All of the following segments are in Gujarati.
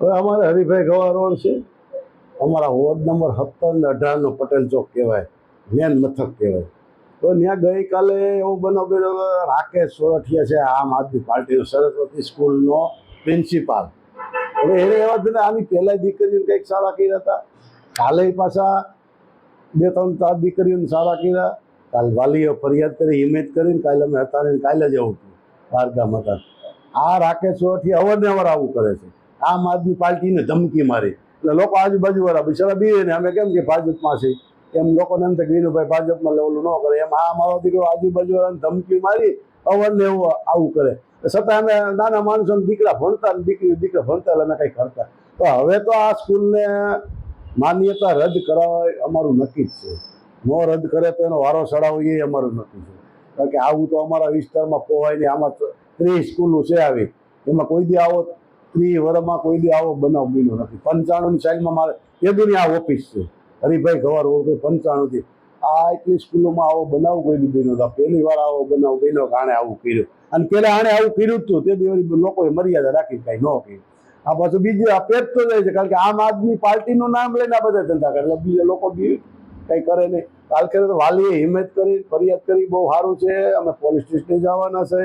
હવે અમારે હરિભાઈ ગવા રોડ છે. અમારા વોર્ડ નંબર સત્તર ને અઢારનો પટેલ ચોક કહેવાય. મેન મથક કહેવાય. તો ત્યાં ગઈકાલે એવો બનાવ બન્યો રાકેશ સોરઠિયા છે, આમ આદમી પાર્ટીનો સરસ્વતી સ્કૂલનો પ્રિન્સિપાલ. હવે એને એવા જ આની પહેલાં દીકરીઓને કંઈક સારા કર્યા હતા. કાલે પાછા બે ત્રણ ચાર દીકરીઓને સારા કર્યા. કાલ વાલીઓ ફરિયાદ કરી હિમેજ કરીને કાલે અમે હતા ને કાલે જ આવું થયું બારગામ હતા. આ રાકેશ સોરઠિયા અવારનવાર આવું કરે છે. આમ આદમી પાર્ટીને ધમકી મારી. એટલે લોકો આજુબાજુવાળા બિચારા બી ને અમે કેમ કે ભાજપમાં છે એમ લોકોને એમ થાય વિનુભાઈ ભાજપમાં લેવલું ન કરે. એમ આ મારો દીકરો આજુબાજુવાળાને ધમકી મારી અવારને એવું આવું કરે. છતાં અમે નાના માણસોને દીકરા ભણતા ને દીકરી દીકરા ભણતા અમે કંઈ કરતા. તો હવે તો આ સ્કૂલને માન્યતા રદ કરાવવા અમારું નક્કી જ છે. નો રદ કરે તો એનો વારો ચડાવવો એ અમારું નક્કી છે. કારણ કે આવું તો અમારા વિસ્તારમાં પોવાય નહીં. આમાં ત્રીસ સ્કૂલો છે આવી. એમાં કોઈ દી આવો ત્રીસ વર્ષમાં કોઈ દી આવો બનાવ બન્યો નથી. પંચાણુંની સાઈડમાં મારે, એ દીની આ ઓફિસ છે. હરિભાઈ ગવાર ઓળખે પંચાણુંથી. આ એટલી સ્કૂલોમાં આવો બનાવ કોઈ દી બન્યો હતા પહેલી વાર આવો બનાવ બન્યો કે આણે આવું કર્યું. અને પેલા આણે આવું કર્યું હતું તે. દિવસ લોકોએ મર્યાદા રાખી કાંઈ ન કર્યું. આ પાછું બીજું આ પેટ તો જાય છે, કારણ કે આમ આદમી પાર્ટીનું નામ લઈને આ બધા ધંધા કરે. એટલે બીજા લોકો બી કંઈ કરે નહીં. કાલ કરે તો વાલીએ હિંમત કરી, ફરિયાદ કરી, બહુ સારું છે. અમે પોલીસ સ્ટેશને જવાના છે,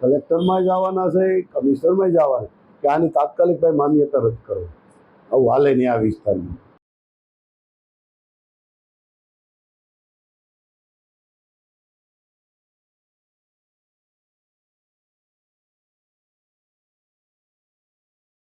કલેક્ટરમાં જવાના છે, કમિશનરમાં જવાના કે આની તાત્કાલિક ભાઈ માન્યતા રદ કરો. આવું હાલે નહીં આ વિસ્તારમાં.